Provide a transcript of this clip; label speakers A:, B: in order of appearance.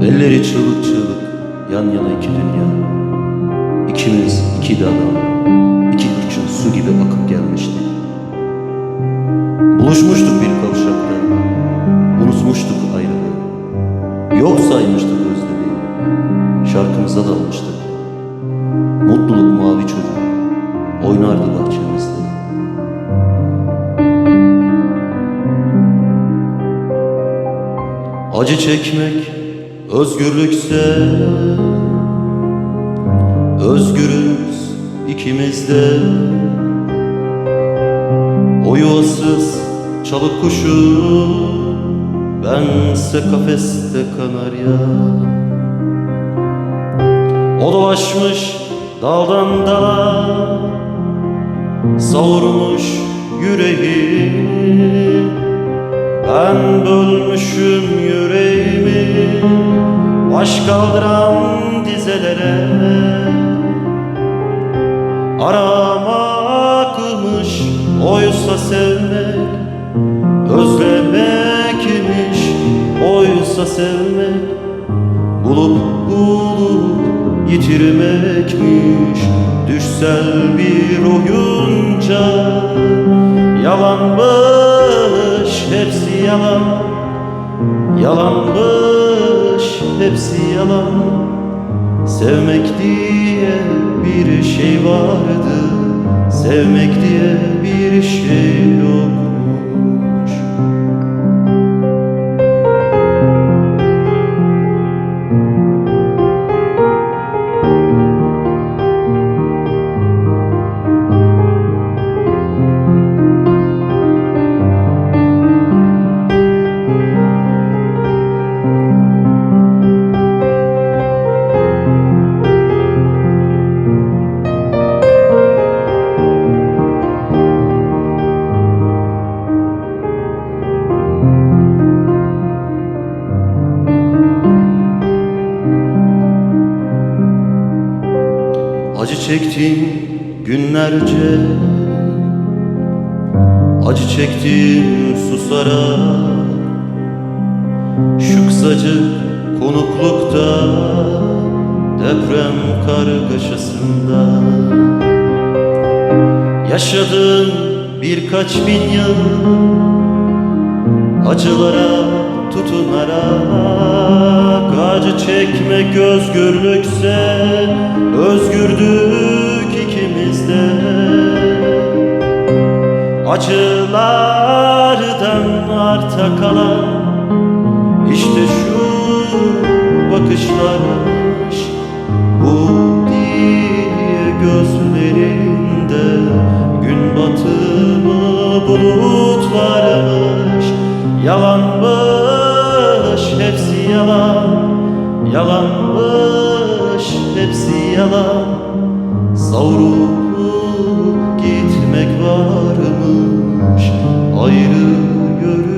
A: Gece çığlık çığlık yan yana iki dünya. İkimiz iki dağdan iki hırçın su gibi akıp gelmiştik. Buluşmuştuk bir kavşakta Unutmuştuk ayrılığı. Yok saymıştık özlemi Şarkımıza dalmıştık. Mutluluk mavi çocuk Oynardı bahçemizde. Acı çekmek özgürlükse Özgürüz ikimiz de O yuvasız çalık kuşu Bense kafeste kanarya. O dolaşmış daldan dala Savurmuş yüreği. Ben bölmüşüm yüreğimi Baş kaldıran dizelere Aramakmış oysa sevmek Özlemek imiş oysa sevmek Bulup bulup yitirmekmiş. Düşsel bir oyunca Yalanmış hepsi yalan Yalanmış hepsi yalan. Sevmek diye bir şey vardı. Sevmek diye bir şey yokmuş Acı çektim günlerce. Acı çektim susarak Şu kısacık konuklukta Deprem kargaşasında. Yaşadım birkaç bin yıl Acılara tutunarak Acı çekmek özgürlükse Özgürdük ikimiz de. Acılardan arta kalan işte şu bakışlarmış. Bu diye gözlerinde Gün batımı bulutlarmış. Yalanmış hepsi yalan. Yalanmış hepsi yalan. Savrulup gitmek varmış Ayrı görür